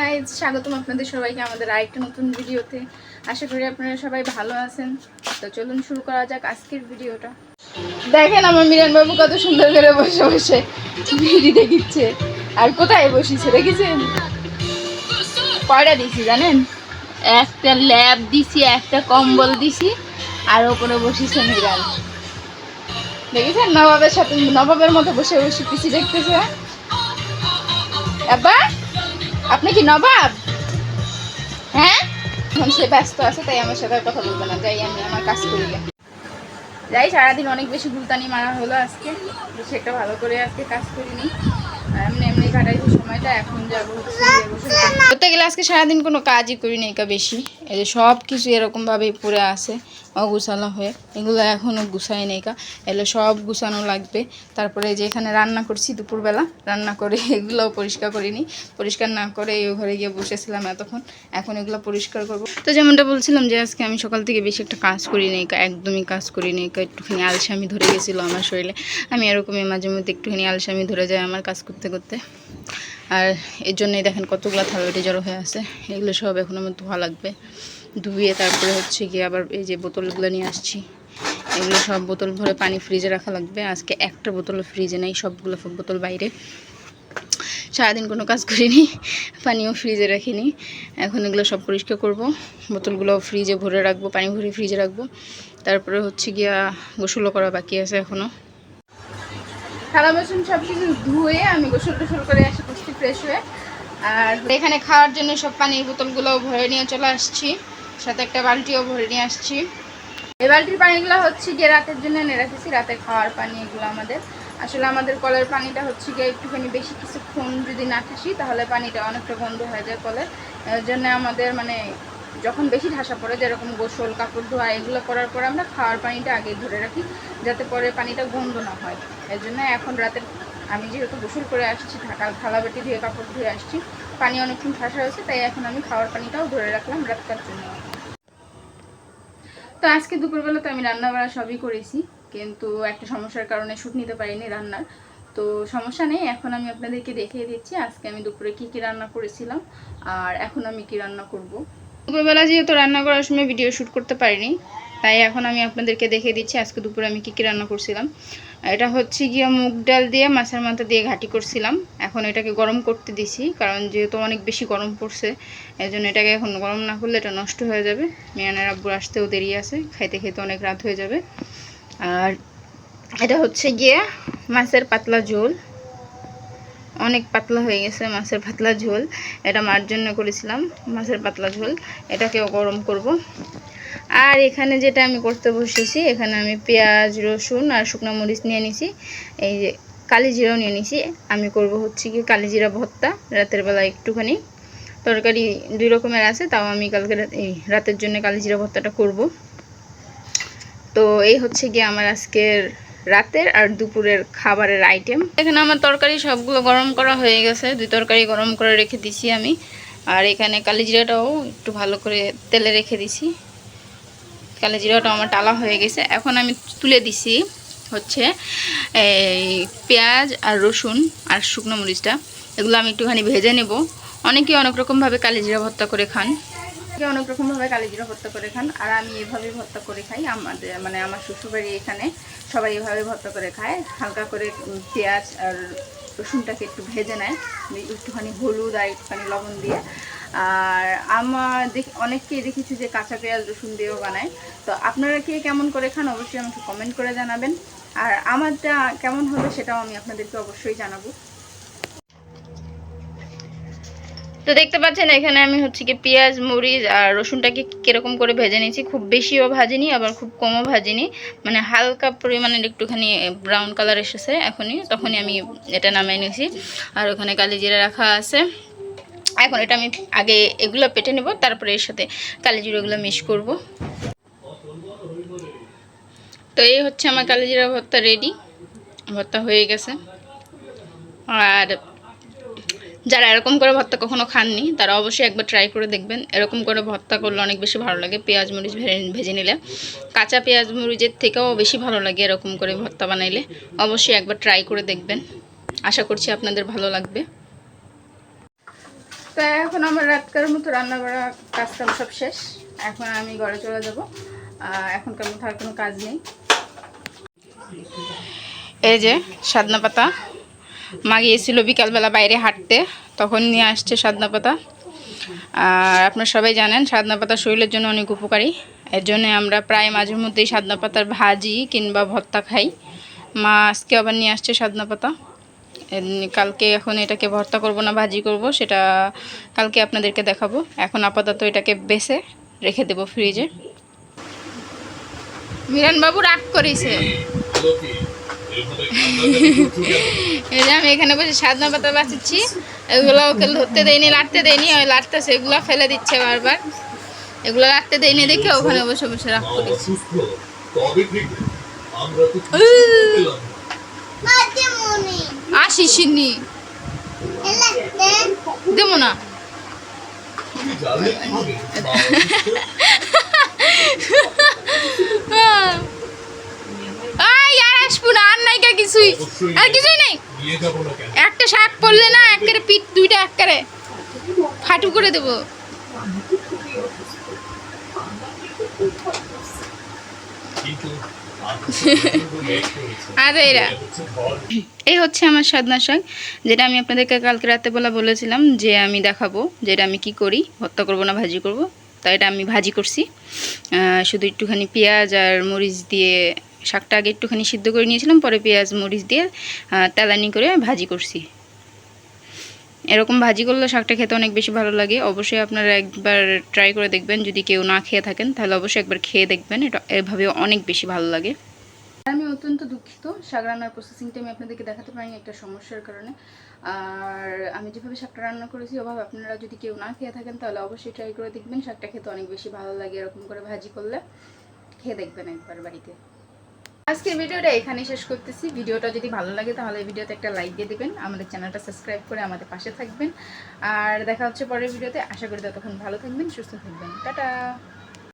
Guys স্বাগতম আপনাদের সবাইকে আমাদের আরেকটা নতুন ভিডিওতে। আশা করি আপনারা সবাই ভালো আছেন। তো চলুন শুরু করা যাক আজকের ভিডিওটা। দেখেন আমার মিরান বাবু কত সুন্দর করে বসে বসে ভিডি দেখিচ্ছে। আর কোথায় বসিছে দেখেছেন? কয়টা দিছি জানেন? একটা ল্যাব দিছি, একটা কম্বল দিছি, আর ওপরে বসিছে মিরান দেখেছেন? নবাবের সাথে নবাবের মতো বসে বসে পিসি দেখতেছে। আব্বা? আপনি কি নবাব? হ্যাঁ? এখন সে ব্যস্ত আছে, তাই আমার সাথে আর কথা বলব না। যাই, আমি আমার কাজ করি। যাই, সারাদিন অনেক বেশি গুলতানি মারা হলো আজকে। বেশি একটা ভালো করে আজকে কাজ করিনি। এমনি এমনি সময়টা, এখন যাব করতে। গেলে আজকে সারাদিন কোনো কাজই করি নাই কা বেশি। এই যে সব কিছু এরকমভাবেই পড়ে আছে। অগুছালো হয়ে। এগুলো এখনও গুছাই নেই কা এগুলো সব গুছানো লাগবে। তারপরে যে এখানে রান্না করছি দুপুরবেলা, রান্না করে এগুলোও পরিষ্কার করিনি পরিষ্কার না করে এই ঘরে গিয়ে বসেছিলাম এতক্ষণ। এখন এগুলো পরিষ্কার করব। তো যেমনটা বলছিলাম যে আজকে আমি সকাল থেকে বেশি একটা কাজ করি নেই একদমই কাজ করি নেই একটুখানি আলসামি ধরে গেছিল আমার শরীরে। আমি এরকমই মাঝে মধ্যে একটুখানি আলসামি ধরে যায় আমার কাজ করতে করতে। আর এর জন্যই দেখেন কতগুলো থালাবাটি জড়ো হয়ে আছে। এগুলো সব এখন আমার ধোয়া লাগবে। ধুয়ে তারপরে হচ্ছে গিয়ে আবার এই যে বোতলগুলো নিয়ে আসছি। এগুলো সব বোতল ভরে পানি ফ্রিজে রাখা লাগবে। আজকে একটা বোতল ফ্রিজে নেই, সবগুলো সব বোতল বাইরে। সারাদিন কোনো কাজ করিনি, পানিও ফ্রিজে রাখিনি। এখন এগুলো সব পরিষ্কার করব। বোতলগুলো ফ্রিজে ভরে রাখব, পানি ভরে ফ্রিজে রাখব। তারপরে হচ্ছে গিয়া গোসলও করা বাকি আছে এখনও থালা বাসন সব কিছু ধুয়ে আমি গোসল টোসল করে এসে বসছি ফ্রেশ হয়ে। আর এখানে খাওয়ার জন্য সব পানির বোতলগুলো ভরে নিয়ে চলে আসছি। সাথে একটা বালতিও ভরে নিয়ে আসছি। এই বালতির পানিগুলো হচ্ছে গিয়ে রাতের জন্য এনে রেখেছি রাতে খাওয়ার পানি এগুলো আমাদের। আসলে আমাদের কলের পানিটা হচ্ছে গিয়ে একটুখানি বেশি কিছুক্ষণ যদি না ঠাসি, তাহলে পানিটা অনেকটা গন্ধ হয়ে যায় কলের। জন্য আমাদের মানে যখন বেশি ঠাসা পড়ে, যেরকম গোসল, কাপড় ধোয়া, এগুলো করার পর আমরা খাওয়ার পানিটা আগে ধরে রাখি, যাতে পরে পানিটা গন্ধ না হয়। এর জন্য এখন রাতের আমি যেহেতু গোসল করে আসছি, ঢাকা থালা বাটি ধুয়ে কাপড় ধুয়ে আসছি, পানি অনেকক্ষণ ঠাসা হয়েছে, তাই এখন আমি খাওয়ার পানিটাও ধরে রাখলাম রাতটার জন্য। তো আজকে দুপুরবেলা তো আমি রান্না বাড়া সবই করেছি, কিন্তু একটা সমস্যার কারণে শ্যুট নিতে পারিনি রান্নার। তো সমস্যা নেই, এখন আমি আপনাদেরকে দেখিয়ে দিচ্ছি আজকে আমি দুপুরে কি কি রান্না করেছিলাম, আর এখন আমি কি রান্না করব। দুপুরবেলা যেহেতু রান্না করার সময় ভিডিও শ্যুট করতে পারিনি, তাই এখন আমি আপনাদেরকে দেখিয়ে দিচ্ছি আজকে দুপুরে আমি কি কি রান্না করছিলাম। এটা হচ্ছে গিয়ে মুগ ডাল দিয়ে মাছের মাথা দিয়ে ঘাটি করছিলাম। এখন এটাকে গরম করতে দিছি, কারণ যেহেতু অনেক বেশি গরম পড়ছে এই জন্য এটাকে এখন গরম না করলে এটা নষ্ট হয়ে যাবে। মিয়ানের আব্বুর আসতেও দেরি আছে, খাইতে খেতে অনেক রাত হয়ে যাবে। আর এটা হচ্ছে গিয়ে মাছের পাতলা ঝোল। অনেক পাতলা হয়ে গেছে মাছের পাতলা ঝোল। এটা মার জন্য করেছিলাম মাছের পাতলা ঝোল। এটাকেও গরম করব। আর এখানে যেটা আমি করতে বসেছি, এখানে আমি পেঁয়াজ, রসুন আর শুকনো মরিচ নিয়ে নিছি। এই যে কালি জিরাও নিয়ে নিছি। আমি করব হচ্ছে কি কালি জিরা ভর্তা রাতের বেলা একটুখানি। তরকারি দুই রকমের আছে, তাও আমি কালকে এই রাতের জন্য কালি জিরা ভর্তাটা করব। তো এই হচ্ছে গিয়ে আমার আজকের রাতের আর দুপুরের খাবারের আইটেম এখানে আমার তরকারি সবগুলো গরম করা হয়ে গেছে। দুই তরকারি গরম করে রেখে দিছি আমি। আর এখানে কালি জিরাটাও একটু ভালো করে তেলে রেখে দিছি। কালো জিরাটা আমার টালা হয়ে গেছে। এখন আমি তুলে দিছি হচ্ছে এই পেঁয়াজ আর রসুন আর শুকনো মরিচটা। এগুলো আমি একটুখানি ভেজে নেব। অনেকে অনেক রকমভাবে কালি জিরা ভর্তা করে খান। অনেকে অনেক রকমভাবে কালি জিরা ভর্তা করে খান। আর আমি এভাবে ভর্তা করে খাই। আমাদের মানে আমার শ্বশুরবাড়ি এখানে সবাই এভাবে ভর্তা করে খায়। হালকা করে পেঁয়াজ আর রসুনটাকে একটু ভেজে নেয়। একটুখানি হলুদ আর একটুখানি লবণ দিয়ে। আর আমার দেখি, অনেককেই দেখেছি যে কাঁচা পেঁয়াজ রসুন দিয়েও বানায়। তো আপনারা কে কেমন করে খান অবশ্যই আমাকে কমেন্ট করে জানাবেন। আর আমারটা কেমন হবে সেটাও আমি আপনাদেরকে অবশ্যই জানাব। তো দেখতে পাচ্ছেন, এখানে আমি হচ্ছে কি পেঁয়াজ, মরিচ আর রসুনটাকে কীরকম করে ভেজে নিয়েছি। খুব বেশিও ভাজিনি, আবার খুব কমও ভাজিনি। মানে হালকা পরিমাণের একটুখানি ব্রাউন কালার এসেছে এখনই, তখনই আমি এটা নামিয়ে নিয়েছি। আর ওখানে কালি জিরা রাখা আছে। এখন এটা আমি আগে এগুলো পেটে নেব, তারপরে এর সাথে কালি জিরাগুলো মিশ করব। তো এই হচ্ছে আমার কালি জিরা ভর্তা রেডি, ভর্তা হয়ে গেছে। আর যারা এরকম করে ভর্তা কখনো খাননি, তারা অবশ্যই একবার ট্রাই করে দেখবেন। এরকম করে ভর্তা করলে অনেক বেশি ভালো লাগে পেঁয়াজ মরিচ ভেজে নিলে। কাঁচা পেঁয়াজ মরিচের থেকেও বেশি ভালো লাগে এরকম করে ভর্তা বানাইলে। অবশ্যই একবার ট্রাই করে দেখবেন। আশা করছি আপনাদের ভালো লাগবে। তো এখন আমার রাতকার মতো রান্না করা কাজ কাম সব শেষ। এখন আমি ঘরে চলে যাব। এখনকার মতো আর কোনো কাজ নেই। এই যে, সাদনা পাতা। মা গিয়েছিল বিকালবেলা বাইরে হাঁটতে, তখন নিয়ে আসছে সাদনা পাতা। আর আপনারা সবাই জানেন সাদনা পাতা শরীরের জন্য অনেক উপকারী। এর জন্য আমরা প্রায় মাঝে মধ্যেই সাদনা পাতার ভাজি কিংবা ভর্তা খাই। মা আজকে আবার নিয়ে আসছে সাদনা পাতা। কালকে এখন এটাকে ভর্তা করব না, ভাজি করব, সেটা কালকে আপনাদেরকে দেখাবো। এখন আপাতত এটাকে বেছে রেখে দেব ফ্রিজে। মিরান বাবু রাগ করেছে। এই যে আমি এখানে বসে সাদনা পাতা বাঁচাচ্ছি এগুলো ওকে ধরতে দেয়নি লাড়তে দেয়নি ওই লাড়তেছে এগুলো ফেলে দিচ্ছে বারবার। এগুলো লাড়তে দেয়নি দেখে ওখানে বসে বসে রাগ করেছে। আসিসনি দেবো না। তুমি আর নাই কা কিছুই আর কিছুই নাই একটা শাক পড়লে না পিঠ দুইটা ফাটু করে দেবো। আর। এই হচ্ছে আমার সাদনা শাক যেটা আমি আপনাদেরকে কালকে রাতে বেলা বলেছিলাম যে আমি দেখাবো, যেটা আমি কি করি ভর্তা করব না ভাজি করব তাই এটা আমি ভাজি করছি শুধু একটুখানি পেঁয়াজ আর মরিচ দিয়ে শাকটা আগে একটুখানি সিদ্ধ করে নিয়েছিলাম, পরে পেঁয়াজ, মরিচ দিয়ে তেলানি করে ভাজি করছি। এরকম ভাজি করলে শাকটা খেতে অনেক বেশি ভালো লাগে। অবশ্যই আপনারা একবার ট্রাই করে দেখবেন। যদি কেউ না খেয়ে থাকেন, তাহলে অবশ্যই একবার খেয়ে দেখবেন। এটা এভাবে অনেক বেশি ভালো লাগে। আমি অত্যন্ত দুঃখিত। শাক রান্নার প্রসেসিংটা আমি আপনাদেরকে দেখাতে পারিনি, একটা সমস্যার কারণে। আর আমি যেভাবে শাকটা রান্না করেছি ওভাবে আপনারা যদি কেউ না খেয়ে থাকেন, তাহলে অবশ্যই ট্রাই করে দেখবেন। শাকটা খেতে অনেক বেশি ভালো লাগে এরকম করে ভাজি করলে। খেয়ে দেখবেন একবার বাড়িতে। আজকের ভিডিওটা এখানে শেষ করতেছি। ভিডিওটা যদি ভালো লাগে তাহলে ভিডিওতে একটা লাইক দিয়ে দেবেন, আমাদের চ্যানেলটা সাবস্ক্রাইব করে আমাদের পাশে থাকবেন। আর দেখা হচ্ছে পরের ভিডিওতে। আশা করি ততক্ষণ ভালো থাকবেন, সুস্থ থাকবেন। টাটা!